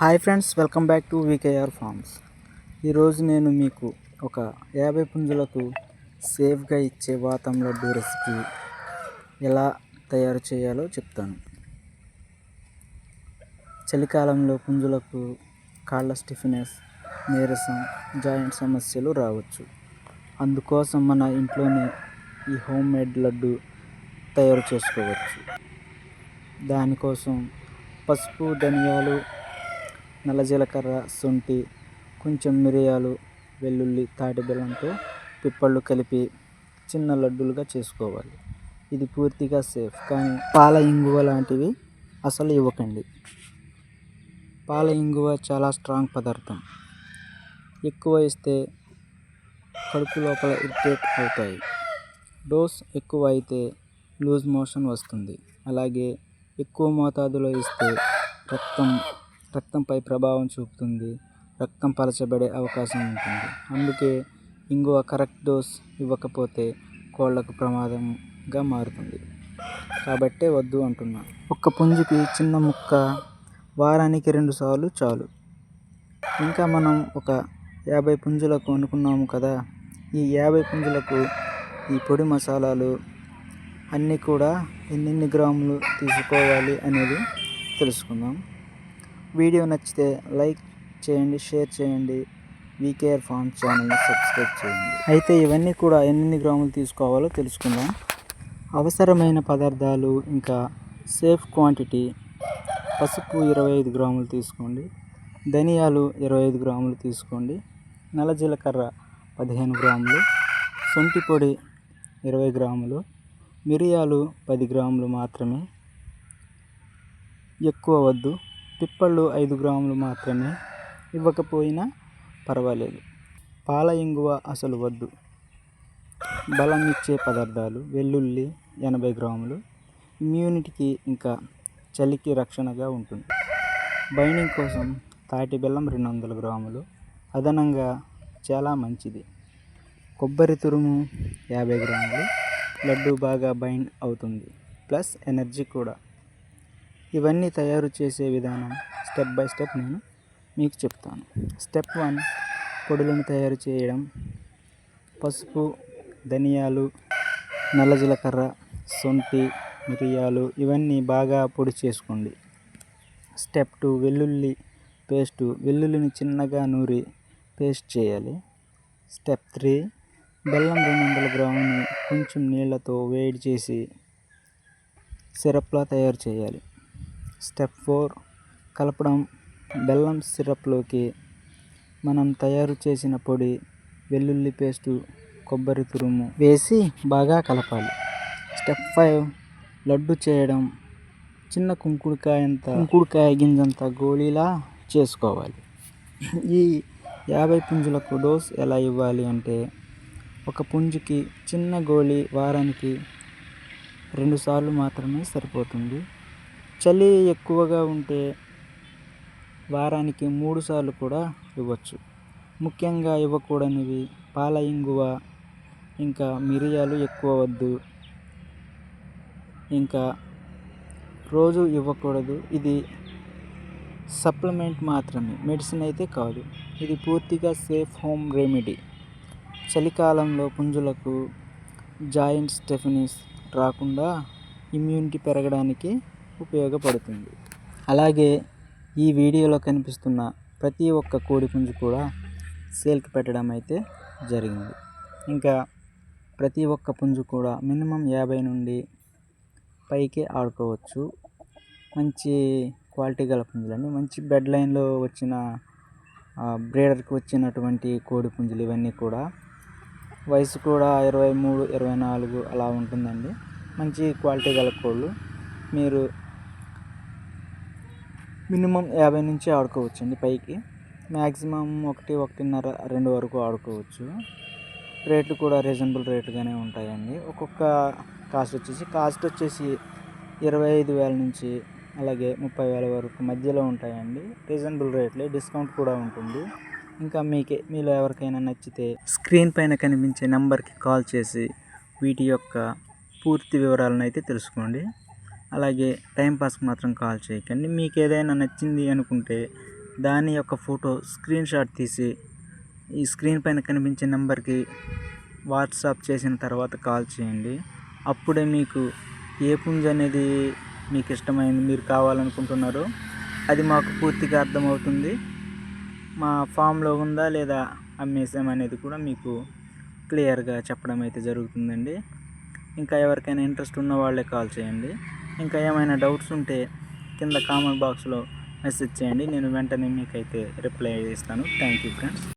Hi friends welcome back to VKR farms. ఈరోజు నేను మీకు ఒక యాభై పుంజులకు సేఫ్గా ఇచ్చే వాతం లడ్డు రెసిపీ ఎలా తయారు చేయాలో చెప్తాను. చలికాలంలో పుంజులకు కాళ్ళ స్టిఫినెస్ నీరసం జాయింట్ సమస్యలు రావచ్చు. అందుకోసం మన ఇంట్లోనే ఈ హోమ్ మేడ్ లడ్డు తయారు చేసుకోవచ్చు. దానికోసం పసుపు ధనియాలు నల్ల జీలకర్ర శొంఠి కొంచెం మిరియాలు వెల్లుల్లి తాటి బెల్లంతో పిప్పళ్ళు కలిపి చిన్న లడ్డూలుగా చేసుకోవాలి. ఇది పూర్తిగా సేఫ్ కానీ పాల ఇంగువ లాంటివి అసలు ఇవ్వకండి. పాల ఇంగువ చాలా స్ట్రాంగ్ పదార్థం. ఎక్కువ ఇస్తే కడుపు లోపల ఇరిటేట్ అవుతాయి. డోస్ ఎక్కువ అయితే లూజ్ మోషన్ వస్తుంది. అలాగే ఎక్కువ మోతాదులో ఇస్తే రక్తం రక్తంపై ప్రభావం చూపుతుంది. రక్తం పలచబడే అవకాశం ఉంటుంది. అందుకే ఇంగువ కరెక్ట్ డోస్ ఇవ్వకపోతే కోళ్ళకు ప్రమాదంగా మారుతుంది. కాబట్టే వద్దు అంటున్నా. ఒక్క పుంజుకి చిన్న ముక్క వారానికి రెండు సార్లు చాలు. ఇంకా మనం ఒక యాభై పుంజులకు అనుకున్నాము కదా ఈ యాభై పుంజులకు ఈ పొడి మసాలాలు అన్నీ కూడా ఎన్నెన్ని గ్రాములు తీసుకోవాలి అనేది తెలుసుకుందాం. వీడియో నచ్చితే లైక్ చేయండి షేర్ చేయండి. వీకేఆర్ ఫార్మ్ ఛానల్ని సబ్స్క్రైబ్ చేయండి. అయితే ఇవన్నీ కూడా ఎన్ని గ్రాములు తీసుకోవాలో తెలుసుకుందాం. అవసరమైన పదార్థాలు ఇంకా సేఫ్ క్వాంటిటీ పసుపు ఇరవై ఐదు గ్రాములు తీసుకోండి. ధనియాలు ఇరవై ఐదు గ్రాములు తీసుకోండి. నల్ల జీలకర్ర పదిహేను గ్రాములు. శొంఠి పొడి ఇరవై గ్రాములు. మిరియాలు పది గ్రాములు మాత్రమే. ఎక్కువ వద్దు. పిప్పళ్ళు ఐదు గ్రాములు మాత్రమే ఇవ్వకపోయినా పర్వాలేదు. పాల ఇంగువ అసలు వద్దు. బలం ఇచ్చే పదార్థాలు వెల్లుల్లి ఎనభై గ్రాములు ఇమ్యూనిటీకి ఇంకా చలికి రక్షణగా ఉంటుంది. బైండింగ్ కోసం తాటి బెల్లం రెండు వందల గ్రాములు అదనంగా చాలా మంచిది. కొబ్బరి తురుము యాభై గ్రాములు లడ్డు బాగా బైండ్ అవుతుంది. ప్లస్ ఎనర్జీ కూడా. ఇవన్నీ తయారు చేసే విధానం స్టెప్ బై స్టెప్ నేను మీకు చెప్తాను. స్టెప్ వన్ పొడులను తయారు చేయడం. పసుపు ధనియాలు నల్ల జీలకర్ర శొంఠి మిరియాలు ఇవన్నీ బాగా పొడి చేసుకోండి. స్టెప్ టూ వెల్లుల్లి పేస్టు. వెల్లుల్లిని చిన్నగా నూరి పేస్ట్ చేయాలి. స్టెప్ త్రీ బెల్లం రెండు వందల గ్రాముని కొంచెం నీళ్ళతో వేడి చేసి సిరప్లా తయారు చేయాలి. Step four. కలపడం బెల్లం సిరప్లోకి మనం తయారు చేసిన పొడి వెల్లుల్లి పేస్టు కొబ్బరి తురుము వేసి బాగా కలపాలి. Step five. లడ్డు చేయడం. చిన్న కుంకుడుకాయ అంత కుంకుడుకాయ గింజంత గోళీలా చేసుకోవాలి. ఈ యాభై పుంజులకు డోస్ ఎలా ఇవ్వాలి అంటే ఒక పుంజుకి చిన్న గోళీ వారానికి రెండుసార్లు మాత్రమే సరిపోతుంది. చలి ఎక్కువగా ఉంటే వారానికి మూడు సార్లు కూడా ఇవ్వచ్చు. ముఖ్యంగా ఇవ్వకూడనివి పాల ఇంగువ ఇంకా మిరియాలు ఎక్కువ వద్దు. ఇంకా రోజు ఇవ్వకూడదు. ఇది సప్లిమెంట్ మాత్రమే మెడిసిన్ అయితే కాదు. ఇది పూర్తిగా సేఫ్ హోమ్ రెమెడీ. చలికాలంలో పుంజులకు జాయింట్ స్టెఫినిస్ రాకుండా ఇమ్యూనిటీ పెరగడానికి ఉపయోగపడుతుంది. అలాగే ఈ వీడియోలో కనిపిస్తున్న ప్రతి ఒక్క కోడి పుంజు కూడా సేల్కి పెట్టడం అయితే జరిగింది. ఇంకా ప్రతి ఒక్క పుంజు కూడా మినిమం యాభై నుండి పైకి ఆడుకోవచ్చు. మంచి క్వాలిటీ గల పుంజులండి. మంచి బెడ్ లైన్లో వచ్చిన బ్రీడర్కి వచ్చినటువంటి కోడి పుంజులు ఇవన్నీ కూడా వయసు కూడా ఇరవై మూడు ఇరవై నాలుగు అలా ఉంటుందండి. మంచి క్వాలిటీ గల కోళ్ళు. మీరు మినిమం యాభై నుంచి ఆడుకోవచ్చు అండి పైకి. మ్యాక్సిమం ఒకటి ఒకటిన్నర రెండు వరకు ఆడుకోవచ్చు. రేట్లు కూడా రీజనబుల్ రేట్గానే ఉంటాయండి. ఒక్కొక్క కాస్ట్ వచ్చేసి కాస్ట్ వచ్చేసి ఇరవై ఐదు వేల నుంచి అలాగే ముప్పై వేల వరకు మధ్యలో ఉంటాయండి. రీజనబుల్ రేట్లే డిస్కౌంట్ కూడా ఉంటుంది. ఇంకా మీకే మీలో ఎవరికైనా నచ్చితే స్క్రీన్ పైన కనిపించే నెంబర్కి కాల్ చేసి వీటి యొక్క పూర్తి వివరాలను అయితే తెలుసుకోండి. అలాగే టైంపాస్కి మాత్రం కాల్ చేయకండి. మీకు ఏదైనా నచ్చింది అనుకుంటే దాని యొక్క ఫోటో స్క్రీన్ షాట్ తీసి ఈ స్క్రీన్ పైన కనిపించే నెంబర్కి వాట్సాప్ చేసిన తర్వాత కాల్ చేయండి. అప్పుడే మీకు ఏ పుంజ అనేది మీకు ఇష్టమైంది మీరు కావాలనుకుంటున్నారో అది మాకు పూర్తిగా అర్థమవుతుంది. మా ఫామ్లో ఉందా లేదా అమ్మేసాం అనేది కూడా మీకు క్లియర్గా చెప్పడం అయితే జరుగుతుందండి. ఇంకా ఎవరికైనా ఇంట్రెస్ట్ ఉన్న వాళ్ళే కాల్ చేయండి. ఇంకా ఏమైనా డౌట్స్ ఉంటే కింద కామెంట్ బాక్స్లో మెసేజ్ చేయండి. నేను వెంటనే మీకైతే రిప్లై ఇస్తాను. Thank you friends.